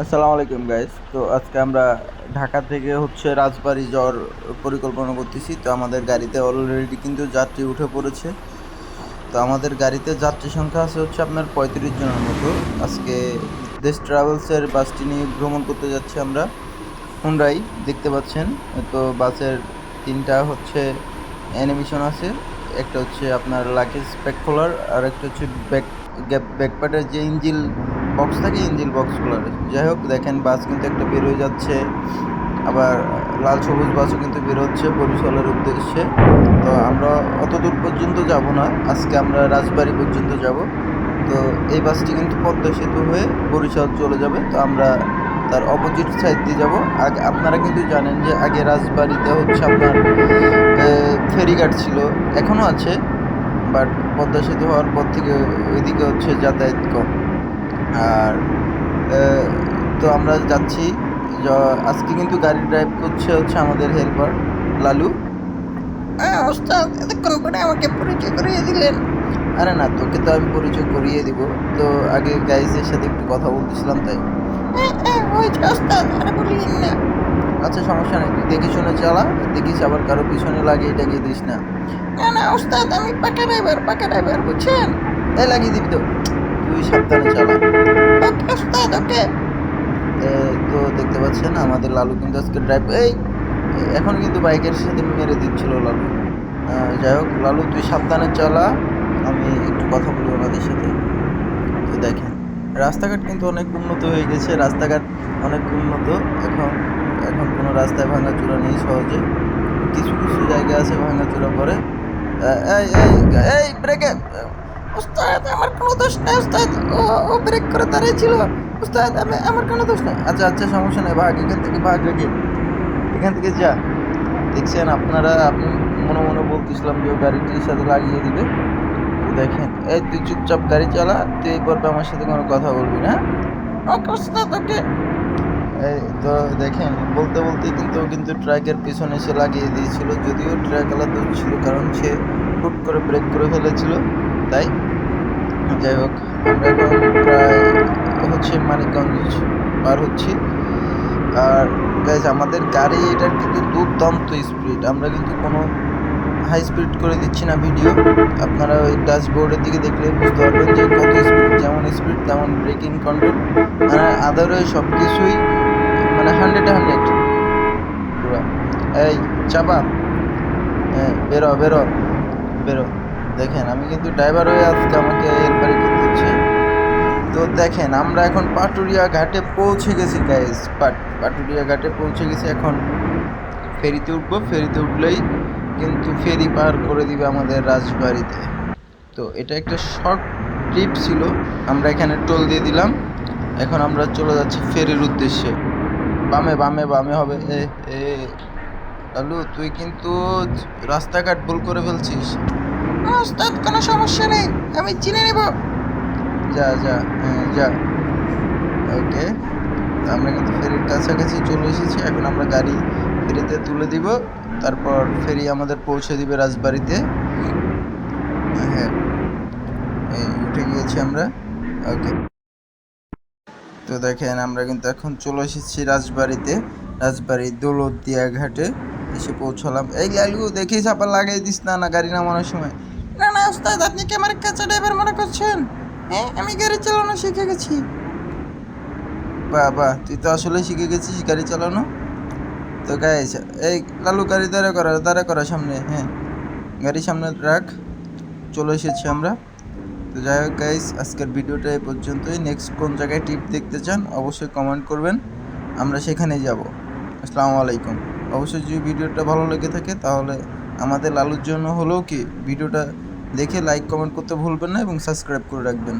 আসসালামু আলাইকুম গাইস তো আজকে আমরা ঢাকা থেকে হচ্ছে রাজবাড়ি যাওয়ার পরিকল্পনা করতেছি। তো আমাদের গাড়িতে অলরেডি কিন্তু যাত্রী উঠে পড়েছে। তো আমাদের গাড়িতে যাত্রী সংখ্যা আছে হচ্ছে আপনার পঁয়ত্রিশ জনের মতো। আজকে দেশ ট্রাভেলসের বাসটি নিয়ে ভ্রমণ করতে যাচ্ছি আমরা। হুন্ডাই দেখতে পাচ্ছেন। তো বাসের তিনটা হচ্ছে অ্যানিমেশন আছে। একটা হচ্ছে আপনার লাগেজ ব্যাক খোলার, আর একটা হচ্ছে ব্যাক ব্যাকপ্যাডের যে ইঞ্জিল বক্স থাকে ইঞ্জিল বক্স খোলার যাই হোক, দেখেন, বাস কিন্তু একটা বের হয়ে যাচ্ছে। আবার লাল সবুজ বাসও কিন্তু বের হচ্ছে বরিশালের উদ্দেশ্যে। তো আমরা অত দূর পর্যন্ত যাব না। আজকে আমরা রাজবাড়ি পর্যন্ত যাব। তো এই বাসটি কিন্তু পদ্মা সেতু হয়ে বরিশাল চলে যাবে। তো আমরা তার অপোজিট সাইড দিয়ে যাব। আগে আপনারা কিন্তু জানেন যে আগে রাজবাড়িতে হচ্ছে আপনার ফেরিঘাট ছিল এখনও আছে। বাট পদ্মা সেতু হওয়ার পর থেকে ওইদিকে হচ্ছে যাতায়াত কম। আর তো আমরা যাচ্ছি। আজকে কিন্তু গাড়ি ড্রাইভ করছে হচ্ছে আমাদের হেল্পার লালু। ওস্তাদ এতক্ষণ পরে আমাকে পরিচয় করিয়ে দিলেন? আরে না তোকে তো আমি পরিচয় করিয়ে দিব। তো আগে গাইজের সাথে একটু কথা বলতেছিলাম তাই। আচ্ছা সমস্যা নেই তুই দেখে শুনে চালা দেখিস আবার কারও পিছনে লাগিয়ে টাগিয়ে দিস না। না না ওস্তাদ আমি পাকা ড্রাইভার পাকা ড্রাইভার বুঝছেন? এই লাগিয়ে দিবি তো। তুই সাবধানে চালা। ওস্তাদ ওকে তো দেখতে পাচ্ছেন, আমাদের লালু কিন্তু আজকে ড্রাইভ এই, এখন কিন্তু বাইকের সাথে মেরে দিচ্ছিল লালু। যাই হোক, লালু, তুই সাবধানে চালা। আমি একটু কথা বলি ওনাদের সাথে। তো দেখেন, রাস্তাঘাট কিন্তু অনেক উন্নত হয়ে গেছে, রাস্তাঘাট অনেক উন্নত। এখন এখন কোনো রাস্তায় ভাঙাচোরা নেই সহজে। কিছু কিছু জায়গা আছে ভাঙাচোরা পরে। এই এই এই ব্রেকে ওস্তাদ আমার কোনো দোষ নেই ওস্তাদ ও ও ব্রেক করে দাঁড়িয়েছিল ওস্তাদ আমি আমার কোনো দোষ নেই। আচ্ছা আচ্ছা সমস্যা নেই ভাগ এখান থেকে ভাগ রেখে। এখান থেকে যা। দেখছেন আপনারা আপনি মনে মনে বলতেছিলাম যে গাড়িটির সাথে লাগিয়ে দিবে। দেখেন এই তুই চুপচাপ গাড়ি চালা তুই এই পর্বে আমার সাথে কোনো কথা বলবি না ওকে এই তো দেখেন বলতে বলতে কিন্তু কিন্তু ট্রাকের পিছনে সে লাগিয়ে দিয়েছিল। যদিও ট্রাক আলাদা ছিল কারণ সে হুট করে ব্রেক করে ফেলেছিল। তাই যাই হোক, আমরা এখন প্রায় হচ্ছে মানিকগঞ্জ পার হচ্ছি। আর গাইজ আমাদের গাড়ি এটার কিন্তু দুর্দান্ত স্পিড আমরা কিন্তু কোনো হাই স্পিড করে দিচ্ছি না ভিডিও আপনারা ওই ড্যাশবোর্ডের দিকে দেখলে বুঝতে পারবেন যে কত স্পিড যেমন স্পিড তেমন ব্রেকিং কন্ট্রোল মানে আদারওয়াইজ সব কিছুই মানে হান্ড্রেড হান্ড্রেড পুরো। এই, চাপা। হ্যাঁ বেরো বেরো বেরো। দেখেন, আমি কিন্তু ড্রাইভার হয়ে আজকে আমাকে তো দেখেন, আমরা এখন পাটুরিয়া ঘাটে পৌঁছে গেছি গাইজ পাট, পাটুরিয়া ঘাটে পৌঁছে গেছি এখন। ফেরিতে উঠবো, ফেরিতে উঠলেই কিন্তু ফেরি পার করে দিবে আমাদের রাজবাড়িতে। তো এটা একটা শর্ট ট্রিপ ছিল, আমরা এখানে টোল দিয়ে দিলাম। এখন আমরা চলে যাচ্ছি ফেরির উদ্দেশ্যে। বামে বামে বামে হবে। এ এ, লালু, তুই কিন্তু রাস্তাঘাট ভুল করে ফেলছিস। ওস্তাদ কোনো সমস্যা নেই। আমি চিনে নেব। যা যা হ্যাঁ যা। ওকে, আমরা কিন্তু ফেরির কাছাকাছি চলে এসেছি। এখন আমরা গাড়ি ফেরিতে তুলে দিব। তারপর ফেরি আমাদের পৌঁছে দিবে রাজবাড়িতে। হ্যাঁ উঠে গিয়েছি আমরা। ওকে। তো দেখেন, আমরা কিন্তু এখন চলে এসেছি রাজবাড়িতে, রাজবাড়ি দৌলতদিয়া ঘাটে। এসে পৌঁছালাম। এই লালু দেখিস আবার লাগাই দিস না না, গাড়ি নামানোর সময়। না না, ওস্তাদ, আপনি কি আমার কাঁচা ড্রাইভার মনে করছেন? হ্যাঁ আমি গাড়ি চালানো শিখে গেছি। বাহ তুই তো আসলে শিখে গেছিস গাড়ি চালানো? তো গাইস এই লালু, গাড়ি দাঁড়া করা দাঁড়া করা সামনে হ্যাঁ। গাড়ি সামনে রাখ, চলে এসেছি আমরা। তো যাই হোক গাইস আজকের ভিডিওটা এই পর্যন্তই। নেক্সট কোন জায়গায় টিপ দেখতে চান, অবশ্যই কমেন্ট করবেন। আমরা সেখানেই যাব। আসসালামু আলাইকুম। অবশ্যই যদি ভিডিওটা ভালো লেগে থাকে, তাহলে আমাদের লালুর জন্য হলেও কি, ভিডিওটা দেখে লাইক কমেন্ট করতে ভুলবেন না এবং সাবস্ক্রাইব করে রাখবেন।